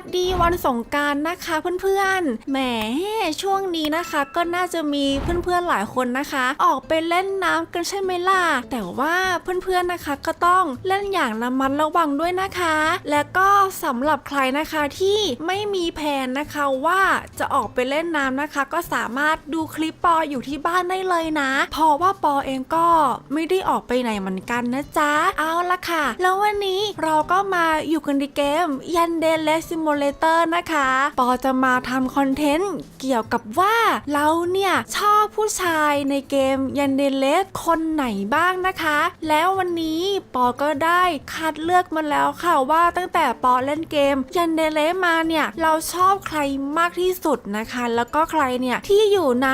วัสดีวันสงการนะคะเพื่อนๆ แหมช่วงนี้นะคะก็น่าจะมีเพื่อนๆหลายคนนะคะ ออกไปเล่นน้ำกันใช่ไหมล่ะ แต่ว่าเพื่อนๆนะคะก็ต้องเล่นอย่างระมัดระวังด้วยนะคะ และก็สำหรับใครนะคะที่ไม่มีแผนนะคะว่าจะออกไปเล่นน้ำนะคะ ก็สามารถดูคลิปปออยู่ที่บ้านได้เลยนะเพราะว่าปอเองก็ไม่ได้ออกไปไหนเหมือนกันนะจ๊ะ เอาละค่ะ แล้ววันนี้เราก็มาอยู่กันในเกมยันเดนเลซิมเลเตอร์นะคะ ปอจะมาทำคอนเทนต์เกี่ยวกับว่าเราเนี่ย ชอบผู้ชายในเกมยันเดเลสคนไหนบ้างนะคะ แล้ววันนี้ปอก็ได้คัดเลือกมาแล้วค่ะว่าตั้งแต่ปอเล่นเกมยันเดเลสมาเนี่ย เราชอบใครมากที่สุดนะคะ แล้วก็ใครเนี่ย ที่อยู่ใน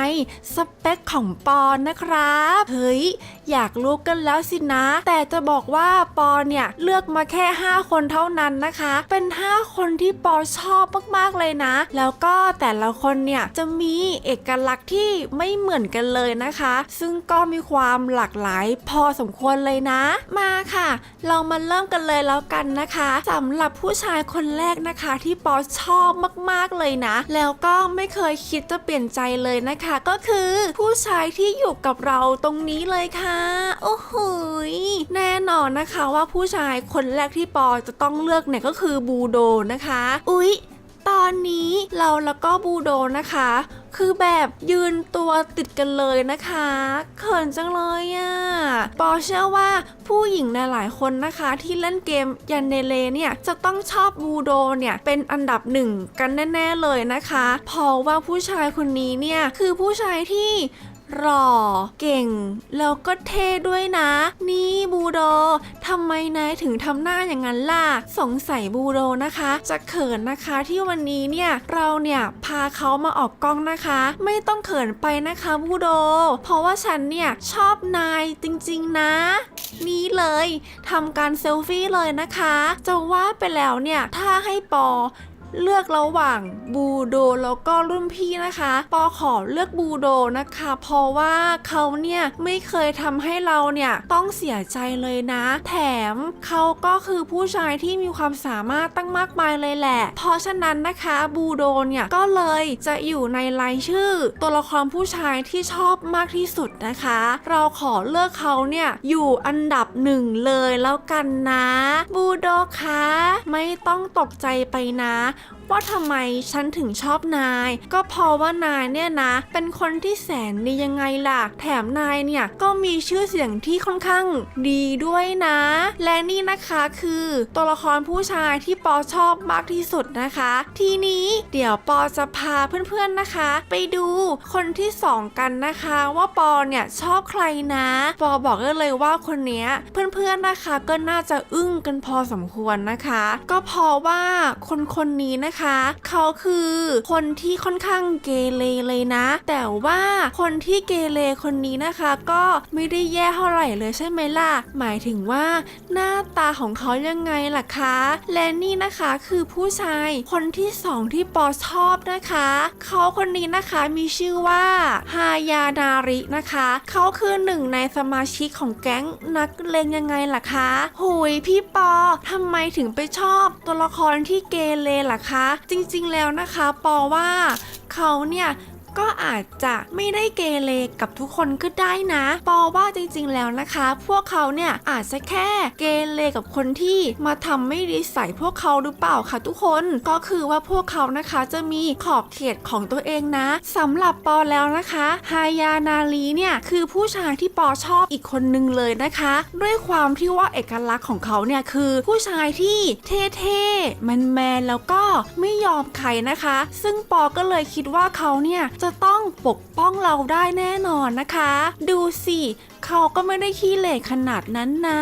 สเปคของปอนะครับ เฮ้ย อยากรู้กันแล้วสินะ แต่จะบอกว่าปอเนี่ยเลือกมาแค่ 5 คนเท่านั้นนะคะ เป็น 5 คนที่ปอชอบมากๆเลยนะ แล้วก็แต่ละคนเนี่ยจะมีเอกลักษณ์ที่ไม่เหมือนกันเลยนะคะ ซึ่งก็มีความหลากหลายพอสมควรเลยนะ มาค่ะ เรามาเริ่มกันเลยแล้วกันนะคะสำหรับผู้ชายคนแรกนะคะ ที่ปอชอบมากๆเลยนะ แล้วก็ไม่เคยคิดจะเปลี่ยนใจเลยนะคะ ก็คือผู้ชายที่อยู่กับเราตรงนี้เลยค่ะโอ้โหแน่นอนนะคะว่าผู้ชายคนแรกที่ปอจะต้องเลือกเนี่ยก็คือบูโดนะคะ อุ๊ย ตอนนี้เราแล้วก็บูโดนะคะ คือแบบยืนตัวติดกันเลยนะคะเขินจังเลยอะ่ะปอเชื่อว่าผู้หญิงหลายคนนะคะที่เล่นเกมยันเดเลเนี่ยจะต้องชอบบูโดเนี่ยเป็นอันดับหนึ่งกันแน่ ๆเลยนะคะ เพราะว่าผู้ชายคนนี้เนี่ยคือผู้ชายที่ หล่อ เก่ง แล้วก็เท่ด้วยนะ นี่บูโดทำไมนายถึงทำหน้าอย่างนั้นล่ะ สงสัยบูโดนะคะ จะเขินนะคะที่วันนี้เนี่ย เราเนี่ยพาเขามาออกกล้องนะคะ ไม่ต้องเขินไปนะคะบูโด เพราะว่าฉันเนี่ยชอบนายจริงๆนะ นี่เลยทำการเซลฟี่เลยนะคะ จะว่าไปแล้วเนี่ย ถ้าให้ปอ เลือกระหว่างบูโดแล้วก็รุ่นพี่นะคะ ปอขอเลือกบูโดนะคะ เพราะว่าเขาเนี่ยไม่เคยทำให้เราเนี่ยต้องเสียใจเลยนะ แถมเขาก็คือผู้ชายที่มีความสามารถตั้งมากมายเลยแหละ เพราะฉะนั้นนะคะบูโดเนี่ยก็เลยจะอยู่ในรายชื่อ ตัวละครผู้ชายที่ชอบมากที่สุดนะคะ เราขอเลือกเขาเนี่ยอยู่อันดับหนึ่งเลยแล้วกันนะ บูโดคะไม่ต้องตกใจไปนะ ว่าทำไมฉันถึงชอบนาย ก็เพราะว่านายเนี่ยนะ เป็นคนที่แสนดียังไงล่ะ แถมนายเนี่ยก็มีชื่อเสียงที่ค่อนข้างดีด้วยนะ และนี่นะคะคือตัวละครผู้ชายที่ปอชอบมากที่สุดนะคะ ทีนี้เดี๋ยวปอจะพาเพื่อนๆนะคะ ไปดูคนที่สองกันนะคะ ว่าปอเนี่ยชอบใครนะ ปอบอกได้เลยว่าคนเนี้ยเพื่อนๆนะคะก็น่าจะอึ้งกันพอสมควรนะคะ ก็เพราะว่าคนคนนี้นะคะเขาคือคนที่ค่อนข้างเกเรเลยนะ แต่ว่าคนที่เกเรคนนี้นะคะ ก็ไม่ได้แย่เท่าไหร่เลยใช่ไหมล่ะ หมายถึงว่าหน้าตาของเขายังไงล่ะคะ และนี่นะคะคือผู้ชายคนที่สองที่ปอชอบนะคะ เขาคนนี้นะคะมีชื่อว่าฮายานารินะคะ เขาคือหนึ่งในสมาชิกของแก๊งนักเลงยังไงล่ะคะหุยพี่ปอทำไมถึงไปชอบตัวละครที่เกเรล่ะคะจริงๆแล้วนะคะ ปอว่าเขาเนี่ย ก็อาจจะไม่ได้เกเรกับทุกคนก็ได้นะ ปอว่าจริงๆแล้วนะคะ พวกเขาเนี่ยอาจจะแค่เกเรกับคนที่มาทำไม่ดีใส่พวกเขาหรือเปล่าคะทุกคนก็คือว่าพวกเขานะคะจะมีขอบเขตของตัวเองนะสำหรับปอแล้วนะคะฮายานาลีเนี่ยคือผู้ชายที่ปอชอบอีกคนนึงเลยนะคะ ด้วยความที่ว่าเอกลักษณ์ของเขาเนี่ยคือผู้ชายที่เท่ๆแมนๆแล้วก็ไม่ยอมใครนะคะ ซึ่งปอก็เลยคิดว่าเขาเนี่ยจะจะต้องปกป้องเราได้แน่นอนนะคะ ดูสิเขาก็ไม่ได้ขี้เหร่ขนาดนั้นนะ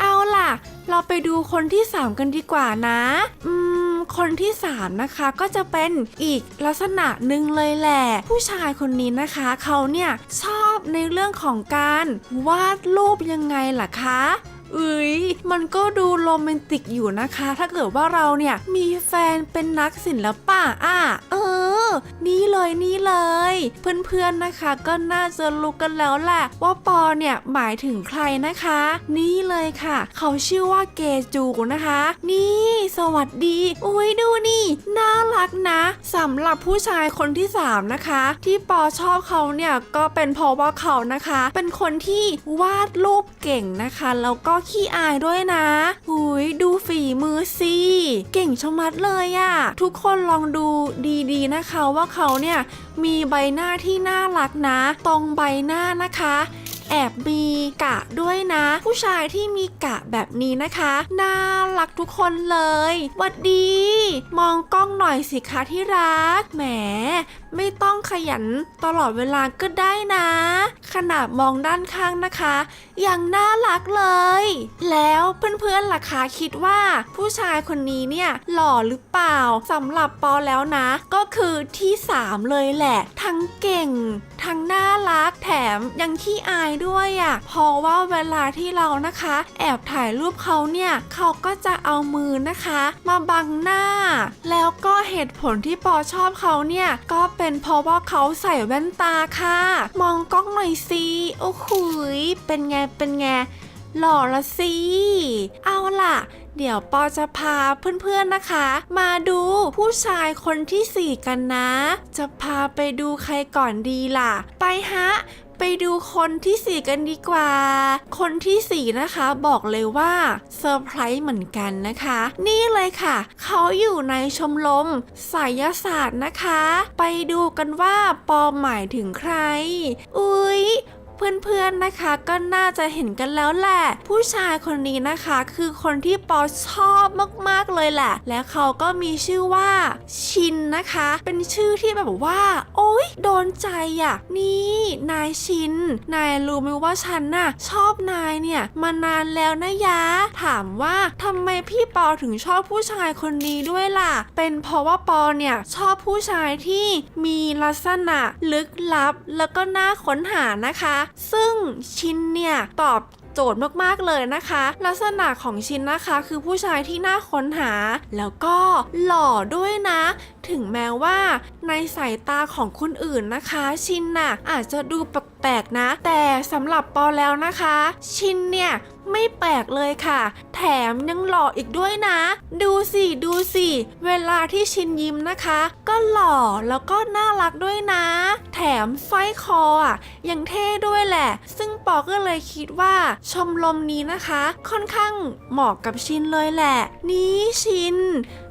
เอาล่ะ เราไปดูคนที่3กันดีกว่านะ อืม คนที่3นะคะก็จะเป็นอีกลักษณะหนึ่งเลยแหละ ผู้ชายคนนี้นะคะเขาเนี่ยชอบในเรื่องของการวาดรูปยังไงล่ะคะ เอ้ยมันก็ดูโรแมนติกอยู่นะคะ ถ้าเกิดว่าเราเนี่ยมีแฟนเป็นนักศิลปะอะเออ นี่เลยนี่เลย เพื่อนๆนะคะ ก็น่าจะรู้กันแล้วแหละว่าปอเนี่ยหมายถึงใครนะคะ นี่เลยค่ะ เขาชื่อว่าเกจูนะคะ นี่ สวัสดีอุ้ยดูนี่น่ารักนะสำหรับผู้ชายคนที่ 3 นะคะ ที่ปอชอบเขาเนี่ยก็เป็นเพราะว่าเขานะคะ เป็นคนที่วาดรูปเก่งนะคะ แล้วก็ขี้อายด้วยนะอุ้ยดูฝีมือสิเก่งชะมัดเลยอะทุกคนลองดูดีๆนะคะว่าเขาเนี่ยมีใบหน้าที่น่ารักนะ ตรงใบหน้านะคะ แอบมีกะด้วยนะ ผู้ชายที่มีกะแบบนี้นะคะ น่ารักทุกคนเลยวัดดี มองกล้องหน่อยสิคะที่รักแหมไม่ต้องขยันตลอดเวลาก็ได้นะ ขนาดมองด้านข้างนะคะยังน่ารักเลย แล้วเพื่อนๆล่ะคะคิดว่าผู้ชายคนนี้เนี่ยหล่อหรือเปล่าสำหรับปอแล้วนะ ก็คือที่ 3 เลยแหละ ทั้งเก่ง ทั้งน่ารักแถมยังขี้อายด้วยอะ่ะเพราะว่าเวลาที่เรานะคะ แอบถ่ายรูปเขาเนี่ยเขาก็จะเอามือนะคะ มาบังหน้า แล้วก็เหตุผลที่ปอชอบเขาเนี่ยก็เป็นเพราะว่าเขาใส่แว่นตาค่ะ มองกล้องหน่อยสิโอ้โหเป็นไงเป็นไงหล่อละสิเอาล่ะเดี๋ยวปอจะพาเพื่อนๆนะคะ มาดูผู้ชายคนที่สี่กันนะ จะพาไปดูใครก่อนดีล่ะ ไปฮะ ไปดูคนที่สี่กันดีกว่า คนที่สี่นะคะ บอกเลยว่าเซอร์ไพรส์เหมือนกันนะคะ นี่เลยค่ะ เขาอยู่ในชมรมไสยศาสตร์นะคะ ไปดูกันว่าปอหมายถึงใคร อุ๊ยเพื่อนๆ นะคะก็น่าจะเห็นกันแล้วแหละ ผู้ชายคนนี้นะคะคือคนที่ปอชอบมากๆเลยแหละ และเขาก็มีชื่อว่าชินนะคะ เป็นชื่อที่แบบว่า โอ ยโดนใจอะ นี่นายชิน นายรู้ไหมว่าฉันน่ะชอบนายเนี่ย มานานแล้วนะยะ ถามว่าทำไมพี่ปอถึงชอบผู้ชายคนนี้ด้วยล่ะ เป็นเพราะว่าปอเนี่ยชอบผู้ชายที่มีลักษณะลึกลับแล้วก็น่าค้นหานะคะ ซึ่งชินเนี่ยตอบ โจทย์มากๆเลยนะคะ ลักษณะของชินนะคะคือผู้ชายที่น่าค้นหา แล้วก็หล่อด้วยนะ ถึงแม้ว่าในสายตาของคนอื่นนะคะ ชินน่ะอาจจะดูแปลกๆนะ แต่สำหรับปอแล้วนะคะ ชินเนี่ยไม่แปลกเลยค่ะ แถมยังหล่ออีกด้วยนะ ดูสิดูสิ เวลาที่ชินยิ้มนะคะ ก็หล่อแล้วก็น่ารักด้วยนะ แถมสร้อยคออะยังเท่ด้วยแหละ ซึ่งปอก็เลยคิดว่าชมรมนี้นะคะ ค่อนข้างเหมาะกับชินเลยแหละ นี่ชิน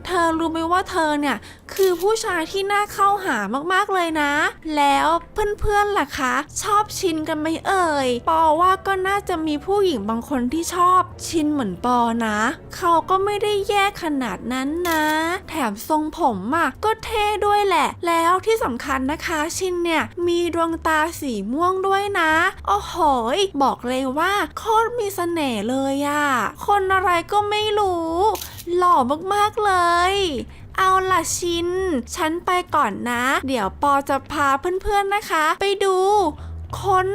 เธอรู้ไหมว่าเธอเนี่ย คือผู้ชายที่น่าเข้าหามากๆเลยนะ แล้วเพื่อนๆล่ะคะ ชอบชินกันไหมเอ่ย ปอว่าก็น่าจะมีผู้หญิงบางคนที่ชอบชินเหมือนปอนะ เขาก็ไม่ได้แย่ขนาดนั้นนะ แถมทรงผมอะก็เท่ด้วยแหละ แล้วที่สำคัญนะคะชินเนี่ย มีดวงตาสีม่วงด้วยนะ โอ้โหบอกเลยว่าโคตรมีเสน่ห์เลยอะคนอะไรก็ไม่รู้ หล่อมากๆเลย เอาล่ะชิน ฉันไปก่อนนะ เดี๋ยวปอจะพาเพื่อนๆนะคะ ไปดู คน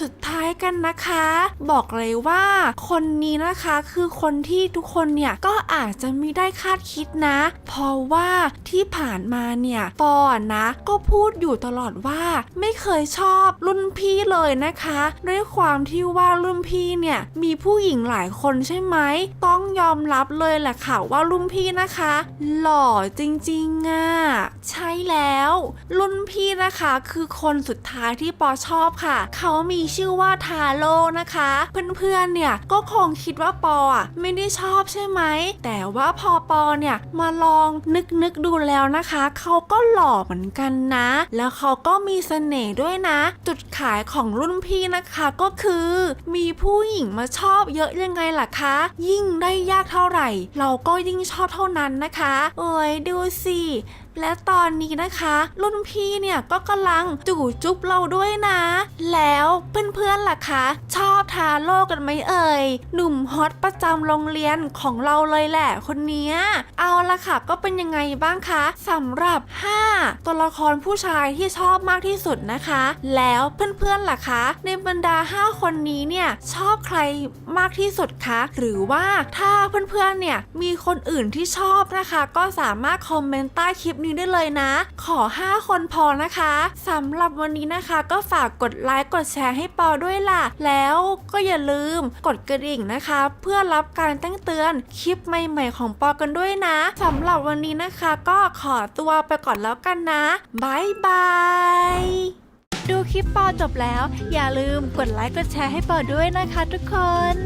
สุดท้ายกันนะคะ บอกเลยว่าคนนี้นะคะคือคนที่ทุกคนเนี่ยก็อาจจะไม่ได้คาดคิดนะ เพราะว่าที่ผ่านมาเนี่ยปอนะ ก็พูดอยู่ตลอดว่าไม่เคยชอบรุ่นพี่เลยนะคะ ด้วยความที่ว่ารุ่นพี่เนี่ยมีผู้หญิงหลายคนใช่ไหมต้องยอมรับเลยแหละค่ะว่ารุ่นพี่นะคะ หล่อจริงๆอะใช่แล้ว รุ่นพี่นะคะคือคนสุดท้ายที่ปอชอบค่ะ เขามีชื่อว่าทาโร่นะคะ เพื่อนๆ เนี่ยก็คงคิดว่าปออะไม่ได้ชอบใช่ไหม แต่ว่าพอปอเนี่ยมาลองนึกนึกๆดูแล้วนะคะ เขาก็หล่อเหมือนกันนะ แล้วเขาก็มีเสน่ห์ด้วยนะ จุดขายของรุ่นพี่นะคะก็คือ มีผู้หญิงมาชอบเยอะยังไงล่ะคะ ยิ่งได้ยากเท่าไหร่ เราก็ยิ่งชอบเท่านั้นนะคะ เอ้ยดูสิและตอนนี้นะคะ รุ่นพี่เนี่ยก็กำลังจู่จุ๊บเราด้วยนะ แล้วเพื่อนๆล่ะคะ ชอบทาโร่กันไหมเอ่ย หนุ่มฮอตประจำโรงเรียนของเราเลยแหละคนนี้เอาละค่ะก็เป็นยังไงบ้างคะสำหรับ 5 ตัวละครผู้ชายที่ชอบมากที่สุดนะคะ แล้วเพื่อนๆล่ะคะ ในบรรดา 5 คนนี้เนี่ยชอบใครมากที่สุดคะหรือว่าถ้าเพื่อนๆเนี่ยมีคนอื่นที่ชอบนะคะ ก็สามารถคอมเมนต์ใต้คลิปนี้ได้เลยนะ ขอ 5 คนพอนะคะสำหรับวันนี้นะคะ ก็ฝากกดไลค์กดแชร์ให้ปอด้วยล่ะ แล้วก็อย่าลืมกดกระดิ่งนะคะ เพื่อรับการแจ้งเตือนคลิปใหม่ ๆ ของปอกันด้วยนะสำหรับวันนี้นะคะ ก็ขอตัวไปก่อนแล้วกันนะบายบายดูคลิปปอจบแล้ว อย่าลืมกดไลค์กดแชร์ให้ปอด้วยนะคะทุกคน